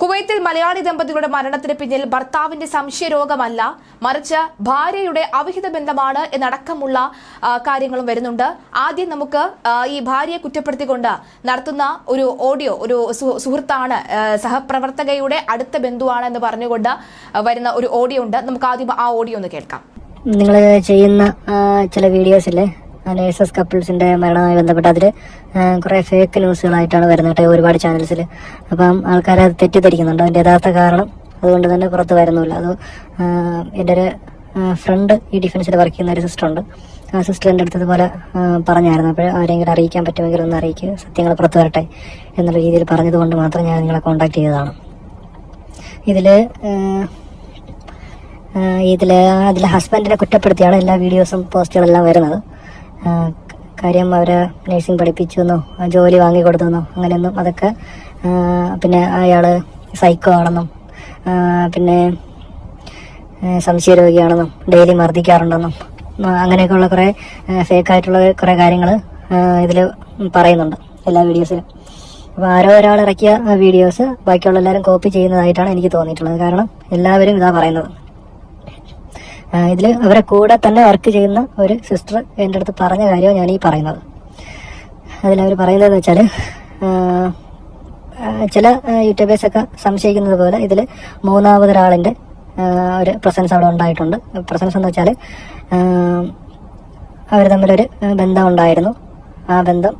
കുവൈത്തിൽ മലയാളി ദമ്പതികളുടെ മരണത്തിന് പിന്നിൽ ഭർത്താവിന്റെ സംശയരോഗമല്ല മറിച്ച് ഭാര്യയുടെ അവിഹിത ബന്ധമാണ് എന്നടക്കമുള്ള കാര്യങ്ങളും വരുന്നുണ്ട്. ആദ്യം നമുക്ക് ഈ ഭാര്യയെ കുറ്റപ്പെടുത്തിക്കൊണ്ട് നടത്തുന്ന ഒരു ഓഡിയോ ഒരു സുഹൃത്താണ് സഹപ്രവർത്തകയുടെ അടുത്ത ബന്ധുവാണ് എന്ന് പറഞ്ഞുകൊണ്ട് വരുന്ന ഒരു ഓഡിയോ ഉണ്ട്. നമുക്ക് ആദ്യം ആ ഓഡിയോ ഒന്ന് കേൾക്കാം. നിങ്ങൾ ചെയ്യുന്ന ചില വീഡിയോസില്ലേ നേഴ്സസ് കപ്പിൾസിന്റെ മരണവുമായി ബന്ധപ്പെട്ട് അതിൽ കുറേ ഫേക്ക് ന്യൂസുകളായിട്ടാണ് വരുന്നത് കേട്ടോ ഒരുപാട് ചാനൽസിൽ അപ്പം ആൾക്കാരെ അത് തെറ്റിദ്ധരിക്കുന്നുണ്ട്. അതിന്റെ യഥാർത്ഥ കാരണം അതുകൊണ്ട് തന്നെ പുറത്ത് വരുന്നില്ല. അത് എന്റെ ഒരു ഫ്രണ്ട് ഈ ഡിഫൻസിൽ വർക്ക് ചെയ്യുന്ന ഒരു സിസ്റ്റർ ഉണ്ട്. ആ സിസ്റ്റർ എന്റെ അടുത്ത് ഇതുപോലെ പറഞ്ഞായിരുന്നു. അപ്പോൾ ആരെങ്കിലും അറിയിക്കാൻ പറ്റുമെങ്കിൽ ഒന്ന് അറിയിക്കുക സത്യങ്ങൾ പുറത്ത് വരട്ടെ എന്നുള്ള രീതിയിൽ പറഞ്ഞതുകൊണ്ട് മാത്രം ഞാൻ നിങ്ങളെ കോൺടാക്ട് ചെയ്തതാണ്. ഇതിൽ ഇതിൽ അതിലെ ഹസ്ബൻഡിനെ കുറ്റപ്പെടുത്തിയാണ് എല്ലാ വീഡിയോസും പോസ്റ്റുകളെല്ലാം വരുന്നത്. കാര്യം അവരെ നഴ്സിംഗ് പഠിപ്പിച്ചു എന്നോ ജോലി വാങ്ങി കൊടുത്തെന്നോ അങ്ങനെയൊന്നും അതൊക്കെ പിന്നെ അയാൾ സൈക്കോ ആണെന്നും പിന്നെ സംശയരോഗിയാണെന്നും ഡെയിലി മർദ്ദിക്കാറുണ്ടെന്നും അങ്ങനെയൊക്കെയുള്ള കുറെ ഫേക്ക് ആയിട്ടുള്ള കുറെ കാര്യങ്ങൾ ഇതിൽ പറയുന്നുണ്ട് എല്ലാ വീഡിയോസിലും അപ്പോൾ ആരോ ഒരാൾ ഇറക്കിയ വീഡിയോസ് ബാക്കിയുള്ള എല്ലാവരും കോപ്പി ചെയ്യുന്നതായിട്ടാണ് എനിക്ക് തോന്നിയിട്ടുള്ളത്. കാരണം എല്ലാവരും ഇതാ പറയുന്നത്. ഇതിൽ അവരെ കൂടെ തന്നെ വർക്ക് ചെയ്യുന്ന ഒരു സിസ്റ്റർ എന്റെ അടുത്ത് പറഞ്ഞ കാര്യമാണ് ഞാൻ ഈ പറയുന്നത്. അതിലവർ പറയുന്നതെന്ന് വെച്ചാൽ ചില യൂട്യൂബേഴ്സൊക്കെ സംശയിക്കുന്നത് പോലെ ഇതിൽ മൂന്നാമതൊരാളിന്റെ ഒരു പ്രസൻസ് അവിടെ ഉണ്ടായിട്ടുണ്ട്. പ്രസൻസ് എന്ന് വെച്ചാൽ അവർ തമ്മിലൊരു ബന്ധം ഉണ്ടായിരുന്നു. ആ ബന്ധം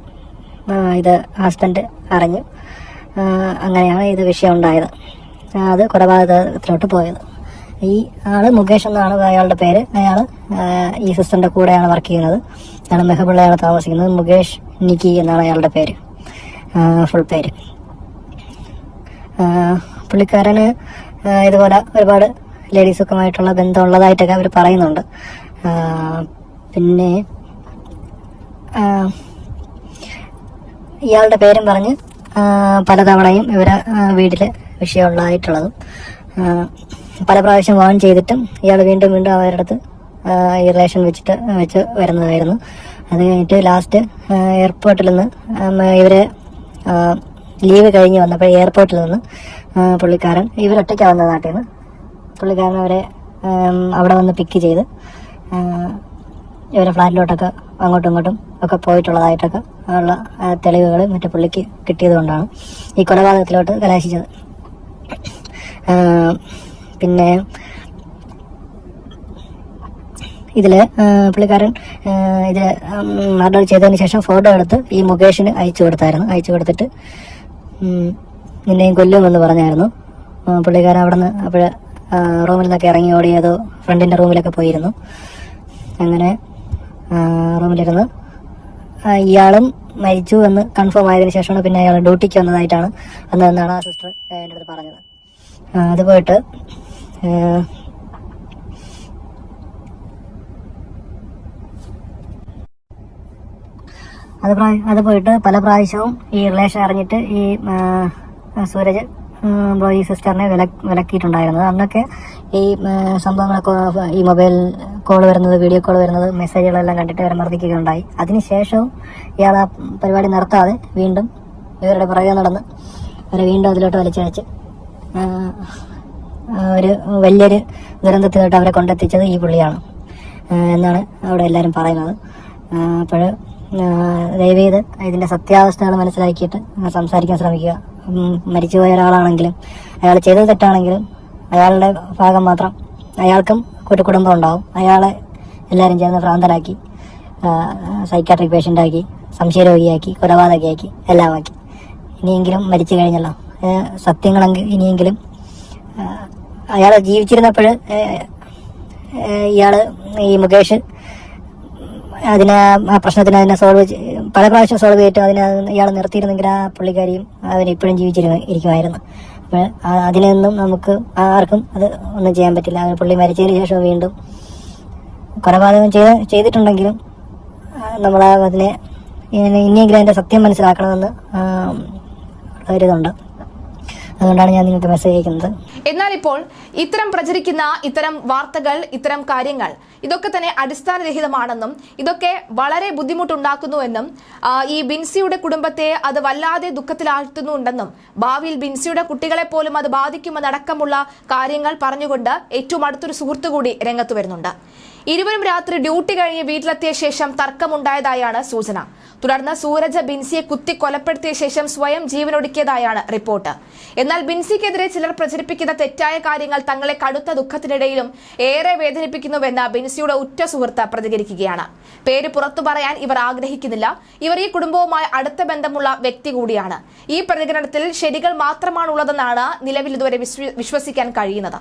ഇത് ഹസ്ബൻഡ് അറിഞ്ഞു അങ്ങനെയാണ് ഇത് വിഷയം ഉണ്ടായത്. അത് കൊലപാതകത്തിലോട്ട് പോയത്. ഈ ആൾ മുകേഷ് എന്നാണ് അയാളുടെ പേര്. അയാൾ ഈ സിസ്റ്ററിന്റെ കൂടെയാണ് വർക്ക് ചെയ്യുന്നത്. അയാൾ മെഹബുള്ളയാണ് താമസിക്കുന്നത്. മുകേഷ് നിക്കി എന്നാണ് അയാളുടെ പേര്. ഫുൾ പേര്. പുള്ളിക്കാരന് ഇതുപോലെ ഒരുപാട് ലേഡീസൊക്കെമായിട്ടുള്ള ബന്ധം ഉള്ളതായിട്ടൊക്കെ അവർ പറയുന്നുണ്ട്. പിന്നെ ഇയാളുടെ പേരും പറഞ്ഞ് പലതവണയും ഇവരെ വീട്ടിൽ വിഷയമുള്ളതായിട്ടുള്ളതും. പല പ്രാവശ്യം വാൺ ചെയ്തിട്ടും ഇയാൾ വീണ്ടും വീണ്ടും അവരുടെ അടുത്ത് ഈ റിലേഷൻ വെച്ചിട്ട് വെച്ച് വരുന്നതായിരുന്നു. അത് കഴിഞ്ഞിട്ട് ലാസ്റ്റ് എയർപോർട്ടിൽ നിന്ന് ഇവരെ ലീവ് കഴിഞ്ഞ് വന്നപ്പോൾ എയർപോർട്ടിൽ നിന്ന് പുള്ളിക്കാരൻ ഇവരൊറ്റയ്ക്ക് വന്ന നാട്ടിൽ നിന്ന്. പുള്ളിക്കാരൻ അവരെ അവിടെ വന്ന് പിക്ക് ചെയ്ത് ഇവരെ ഫ്ലാറ്റിലോട്ടൊക്കെ അങ്ങോട്ടും ഇങ്ങോട്ടും ഒക്കെ പോയിട്ടുള്ളതായിട്ടൊക്കെ ഉള്ള തെളിവുകൾ മറ്റു പുള്ളിക്ക് കിട്ടിയത് കൊണ്ടാണ് ഈ കൊലപാതകത്തിലോട്ട് കലാശിച്ചത്. പിന്നെ ഇതിൽ പുള്ളിക്കാരൻ ഇത് മർഡർ ചെയ്തതിന് ശേഷം ഫോട്ടോ എടുത്ത് ഈ മുകേഷിന് അയച്ചു കൊടുത്തായിരുന്നു. അയച്ചു കൊടുത്തിട്ട് നിന്നെയും കൊല്ലുമെന്ന് പറഞ്ഞായിരുന്നു. പുള്ളിക്കാരൻ അവിടെ നിന്ന് അപ്പോൾ റൂമിൽ നിന്നൊക്കെ ഇറങ്ങി ഓടിയതോ ഫ്രണ്ടിന്റെ റൂമിലൊക്കെ പോയിരുന്നു. അങ്ങനെ റൂമിലിരുന്ന് ഇയാളും മരിച്ചു എന്ന് കൺഫേം ആയതിനു ശേഷമാണ് പിന്നെ അയാൾ ഡ്യൂട്ടിക്ക് വന്നതായിട്ടാണ് അന്ന് വന്നതെന്നാണ് ആ സിസ്റ്റർ എന്റെ അടുത്ത് പറഞ്ഞത്. അത് പോയിട്ട് അത് അത് പോയിട്ട് പല പ്രാവശ്യവും ഈ റിലേഷൻ അറിഞ്ഞിട്ട് ഈ സൂരജ് ബ്രോയി സിസ്റ്ററിനെ വില വിലക്കിയിട്ടുണ്ടായിരുന്നത്. അന്നൊക്കെ ഈ സംഭവങ്ങളൊക്കെ ഈ മൊബൈൽ കോൾ വരുന്നത് വീഡിയോ കോൾ വരുന്നത് മെസ്സേജുകളെല്ലാം കണ്ടിട്ട് അവരെ മർദ്ദിക്കുകയുണ്ടായി. അതിനുശേഷവും ഇയാൾ ആ പരിപാടി നിർത്താതെ വീണ്ടും ഇവരുടെ പുറകെ നടന്ന് അവരെ വീണ്ടും അതിലോട്ട് വലിച്ചയച്ച് ഒരു വലിയൊരു ദുരന്തത്തിലോട്ട് അവരെ കൊണ്ടെത്തിച്ചത് ഈ പുള്ളിയാണ്. എന്നാണ് അവിടെ എല്ലാവരും പറയുന്നത്. അപ്പോൾ ദയവ് ഇതിന്റെ സത്യാവസ്ഥകൾ മനസ്സിലാക്കിയിട്ട് സംസാരിക്കാൻ ശ്രമിക്കുക. മരിച്ചുപോയ ഒരാളാണെങ്കിലും അയാൾ ചെയ്തത് തെറ്റാണെങ്കിലും അയാളുടെ ഭാഗം മാത്രം അയാൾക്കും കുടുംബം ഉണ്ടാവും. അയാളെ എല്ലാവരും ചേർന്ന് ഭ്രാന്തനാക്കി സൈക്കാട്രിക് പേഷ്യന്റാക്കി സംശയരോഗിയാക്കി കൊലപാതകയാക്കി എല്ലാമാക്കി. ഇനിയെങ്കിലും മരിച്ചു കഴിഞ്ഞല്ലോ. സത്യങ്ങളെങ്കിൽ ഇനിയെങ്കിലും അയാൾ ജീവിച്ചിരുന്നപ്പോൾ ഇയാൾ ഈ മുകേഷ് അതിനെ ആ പ്രശ്നത്തിന് അതിനെ സോൾവ് പല പ്രാവശ്യം സോൾവ് ചെയ്തിട്ട് അതിനെ ഇയാൾ നിർത്തിയിരുന്നെങ്കിൽ ആ പുള്ളിക്കാരിയും അവന് ഇപ്പോഴും ജീവിച്ചിരുന്നു ഇരിക്കുമായിരുന്നു. അപ്പോൾ അതിനൊന്നും നമുക്ക് ആർക്കും അത് ഒന്നും ചെയ്യാൻ പറ്റില്ല. അത് പുള്ളി മരിച്ചതിന് ശേഷം വീണ്ടും കൊലപാതകം ചെയ്ത് ചെയ്തിട്ടുണ്ടെങ്കിലും നമ്മൾ അതിനെ ഇനി- ഇനിയെങ്കിലും അതിന്റെ സത്യം മനസ്സിലാക്കണമെന്ന് ആ, ഒരിതുണ്ട്. അതുകൊണ്ടാണ് ഞാൻ നിങ്ങൾക്ക് മെസ്സേജ് അയക്കുന്നത്. എന്നാൽ ഇപ്പോൾ ഇത്തരം പ്രചരിക്കുന്ന ഇത്തരം വാർത്തകൾ ഇത്തരം കാര്യങ്ങൾ ഇതൊക്കെ തന്നെ അടിസ്ഥാനരഹിതമാണെന്നും ഇതൊക്കെ വളരെ ബുദ്ധിമുട്ടുണ്ടാക്കുന്നുവെന്നും ഈ ബിൻസിയുടെ കുടുംബത്തെ അത് വല്ലാതെ ദുഃഖത്തിലാഴ്ത്തുന്നുണ്ടെന്നും ഭാവിയിൽ ബിൻസിയുടെ കുട്ടികളെ പോലും അത് ബാധിക്കുമെന്നടക്കമുള്ള കാര്യങ്ങൾ പറഞ്ഞുകൊണ്ട് ഏറ്റവും അടുത്തൊരു സുഹൃത്തു കൂടി രംഗത്ത് വരുന്നുണ്ട്. ഇരുവരും രാത്രി ഡ്യൂട്ടി കഴിഞ്ഞ് വീട്ടിലെത്തിയ ശേഷം തർക്കമുണ്ടായതായാണ് സൂചന. തുടർന്ന് സൂരജ് ബിൻസിയെ കുത്തി കൊലപ്പെടുത്തിയ ശേഷം സ്വയം ജീവനൊടുക്കിയതായാണ് റിപ്പോർട്ട്. എന്നാൽ ബിൻസിക്കെതിരെ ചിലർ പ്രചരിപ്പിക്കുന്ന തെറ്റായ കാര്യങ്ങൾ തങ്ങളെ കടുത്ത ദുഃഖത്തിനിടയിലും ഏറെ വേദനിപ്പിക്കുന്നുവെന്ന് ബിൻസിയുടെ ഉറ്റ സുഹൃത്ത് പ്രതികരിക്കുകയാണ്. പേര് പുറത്തു പറയാൻ ഇവർ ആഗ്രഹിക്കുന്നില്ല. ഇവർ ഈ കുടുംബവുമായി അടുത്ത ബന്ധമുള്ള വ്യക്തി കൂടിയാണ്. ഈ പ്രതികരണത്തിൽ ശരികൾ മാത്രമാണുള്ളതെന്നാണ് നിലവിൽ ഇതുവരെ വിശ്വസിക്കാൻ കഴിയുന്നത്.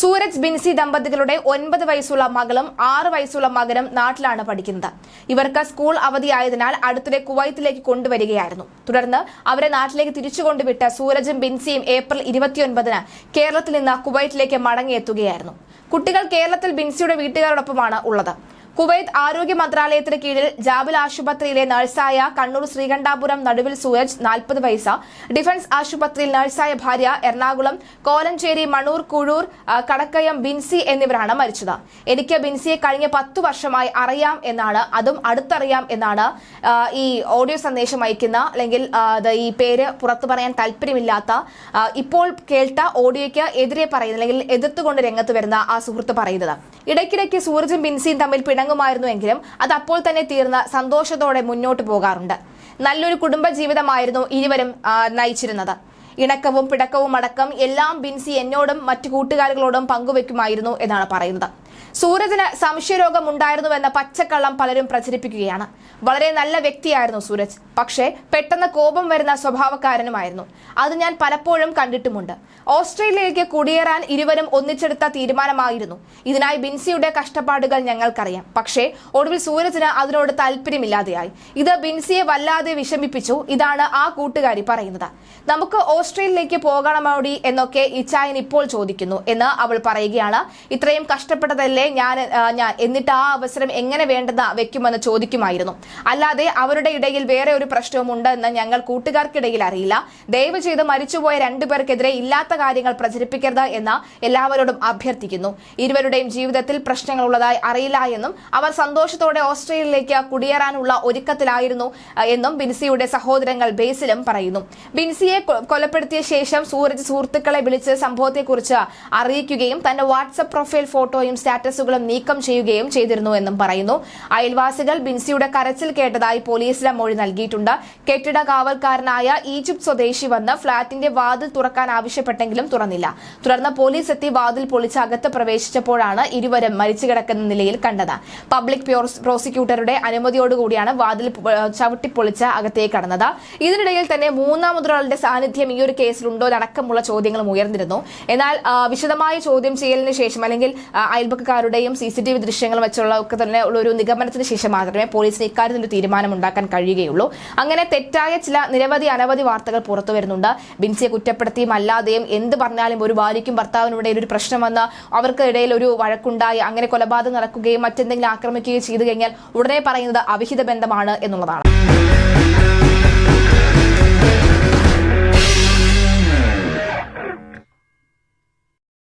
സൂരജ് ബിൻസി ദമ്പതികളുടെ ഒൻപത് വയസ്സുള്ള മകളും ആറ് വയസ്സുള്ള മകനും നാട്ടിലാണ് പഠിക്കുന്നത്. ഇവർക്ക് സ്കൂൾ അവധിയായതിനാൽ അടുത്തിടെ കുവൈത്തിലേക്ക് കൊണ്ടുവരികയായിരുന്നു. തുടർന്ന് അവരെ നാട്ടിലേക്ക് തിരിച്ചു കൊണ്ടുവിട്ട സൂരജും ബിൻസിയും ഏപ്രിൽ ഇരുപത്തിയൊൻപതിന് കേരളത്തിൽ നിന്ന് കുവൈത്തിലേക്ക് മടങ്ങിയെത്തുകയായിരുന്നു. കുട്ടികൾ കേരളത്തിൽ ബിൻസിയുടെ വീട്ടുകാരോടൊപ്പമാണ് ഉള്ളത്. കുവൈത്ത് ആരോഗ്യ മന്ത്രാലയത്തിന് കീഴിൽ ജാബിൽ ആശുപത്രിയിലെ നഴ്സായ കണ്ണൂർ ശ്രീകണ്ഠാപുരം നടുവിൽ സൂരജ് നാൽപ്പത് വയസ്സ് ഡിഫൻസ് ആശുപത്രിയിൽ നഴ്സായ ഭാര്യ എറണാകുളം കോലഞ്ചേരി മണൂർ കുഴൂർ കടക്കയം ബിൻസി എന്നിവരാണ് മരിച്ചത്. എനിക്ക് ബിൻസിയെ കഴിഞ്ഞ പത്തു വർഷമായി അറിയാം എന്നാണ് അതും അടുത്തറിയാം എന്നാണ് ഈ ഓഡിയോ സന്ദേശം അയക്കുന്ന അല്ലെങ്കിൽ ഈ പേര് പുറത്തു പറയാൻ താല്പര്യമില്ലാത്ത ഇപ്പോൾ കേൾട്ട ഓഡിയോയ്ക്ക് എതിരെ പറയുന്ന അല്ലെങ്കിൽ എതിർത്തുകൊണ്ട് രംഗത്ത് വരുന്ന ആ സുഹൃത്ത് പറയുന്നത്. ഇടയ്ക്കിടയ്ക്ക് സൂരജും ബിൻസിയും തമ്മിൽ പിണങ്ങുമായിരുന്നുവെങ്കിലും അത് അപ്പോൾ തന്നെ തീർന്ന് സന്തോഷത്തോടെ മുന്നോട്ട് പോകാറുണ്ട്. നല്ലൊരു കുടുംബജീവിതമായിരുന്നു ഇരുവരും നയിച്ചിരുന്നത്. ഇണക്കവും പിടക്കവും അടക്കം എല്ലാം ബിൻസി എന്നോടും മറ്റു കൂട്ടുകാരികളോടും പങ്കുവെക്കുമായിരുന്നു എന്നാണ് പറയുന്നത്. സൂരജിന് സംശയരോഗം ഉണ്ടായിരുന്നുവെന്ന പച്ചക്കള്ളം പലരും പ്രചരിപ്പിക്കുകയാണ്. വളരെ നല്ല വ്യക്തിയായിരുന്നു സൂരജ്. പക്ഷേ പെട്ടെന്ന് കോപം വരുന്ന സ്വഭാവക്കാരനുമായിരുന്നു. അത് ഞാൻ പലപ്പോഴും കണ്ടിട്ടുമുണ്ട്. ഓസ്ട്രേലിയയിലേക്ക് കുടിയേറാൻ ഇരുവരും ഒന്നിച്ചെടുത്ത തീരുമാനമായിരുന്നു. ഇതിനായി ബിൻസിയുടെ കഷ്ടപ്പാടുകൾ ഞങ്ങൾക്കറിയാം. പക്ഷേ ഒടുവിൽ സൂരജിന് അതിനോട് താല്പര്യമില്ലാതെയായി ഇത് ബിൻസിയെ വല്ലാതെ വിഷമിപ്പിച്ചു. ഇതാണ് ആ കൂട്ടുകാരി പറയുന്നത്. നമുക്ക് ഓസ്ട്രേലിയയിലേക്ക് പോകണമോടി എന്നൊക്കെ ഇച്ചായൻ ഇപ്പോൾ ചോദിക്കുന്നു എന്ന് അവൾ പറയുകയാണ്. ഇത്രയും കഷ്ടപ്പെട്ടതല്ലേ ഞാൻ ഞാൻ എന്നിട്ട് ആ അവസരം എങ്ങനെ വേണ്ടെന്ന് വെക്കുമെന്ന് ചോദിക്കുമായിരുന്നു. അല്ലാതെ അവരുടെ ഇടയിൽ വേറെ ഒരു പ്രശ്നവും ഉണ്ടെന്ന് ഞങ്ങൾ കൂട്ടുകാർക്കിടയിൽ അറിയില്ല. ദയവ് ചെയ്ത് മരിച്ചുപോയ രണ്ടുപേർക്കെതിരെ ഇല്ലാത്ത കാര്യങ്ങൾ പ്രചരിപ്പിക്കരുത് എന്ന് എല്ലാവരോടും അഭ്യർത്ഥിക്കുന്നു. ഇരുവരുടെയും ജീവിതത്തിൽ പ്രശ്നങ്ങൾ ഉള്ളതായി അറിയില്ല എന്നും അവർ സന്തോഷത്തോടെ ഓസ്ട്രേലിയയിലേക്ക് കുടിയേറാനുള്ള ഒരുക്കത്തിലായിരുന്നു എന്നും ബിൻസിയുടെ സഹോദരങ്ങൾ ബേസിലും പറയുന്നു. ബിൻസിയെ കൊലപ്പെടുത്തിയ ശേഷം സൂരജ് സുഹൃത്തുക്കളെ വിളിച്ച് സംഭവത്തെക്കുറിച്ച് അറിയിക്കുകയും തന്റെ വാട്സപ്പ് പ്രൊഫൈൽ ഫോട്ടോയും സ്റ്റാറ്റസുകളും നീക്കം ചെയ്യുകയും ചെയ്തിരുന്നു എന്നും പറയുന്നു. അയൽവാസികൾ ബിൻസിയുടെ കരച്ചിൽ കേട്ടതായി പോലീസിന് മൊഴി നൽകിയിട്ടുണ്ട്. കെട്ടിട കാവൽക്കാരനായ ഈജിപ്ത് സ്വദേശി വന്ന് ഫ്ളാറ്റിന്റെ വാതിൽ തുറക്കാൻ ആവശ്യപ്പെട്ടെങ്കിലും തുറന്നില്ല. തുടർന്ന് പോലീസ് എത്തി വാതിൽ പൊളിച്ച് അകത്ത് പ്രവേശിച്ചപ്പോഴാണ് ഇരുവരും മരിച്ചു കിടക്കുന്ന നിലയിൽ കണ്ടത്. പബ്ലിക് പ്രോസ്- പ്രോസിക്യൂട്ടറുടെ അനുമതിയോടുകൂടിയാണ് വാതിൽ ചവിട്ടിപ്പൊളിച്ച് അകത്തേക്ക് കടന്നത്. ഇതിനിടയിൽ തന്നെ മൂന്നാമതൊരാളുടെ സാന്നിധ്യം ഈ ഒരു കേസിലുണ്ടോ അടക്കമുള്ള ചോദ്യങ്ങളും ഉയർന്നിരുന്നു. എന്നാൽ വിശദമായ ചോദ്യം ചെയ്യലിന് ശേഷം അല്ലെങ്കിൽ ആ, അയൽപക്കക്കാരുടെയും സി സി ടി വി ദൃശ്യങ്ങൾ വെച്ചുള്ള ഒക്കെ തന്നെ ഉള്ള ഒരു നിഗമനത്തിന് ശേഷം മാത്രമേ പോലീസിന് ഇക്കാര്യത്തിൽ ഒരു തീരുമാനം ഉണ്ടാക്കാൻ കഴിയുകയുള്ളൂ. അങ്ങനെ തെറ്റായ ചില നിരവധി അനവധി വാർത്തകൾ പുറത്തു വരുന്നുണ്ട്. ബിൻസിയെ കുറ്റപ്പെടുത്തിയും അല്ലാതെയും എന്ത് പറഞ്ഞാലും ഒരു ഭാര്യയ്ക്കും ഇടയിൽ ഒരു പ്രശ്നം വന്ന് അവർക്കിടയിൽ ഒരു വഴക്കുണ്ടായി അങ്ങനെ കൊലപാതകം നടക്കുകയും മറ്റെന്തെങ്കിലും ആക്രമിക്കുകയും ചെയ്തു കഴിഞ്ഞാൽ ഉടനെ പറയുന്നത് അവിഹിത ബന്ധമാണ് എന്നുള്ളതാണ്.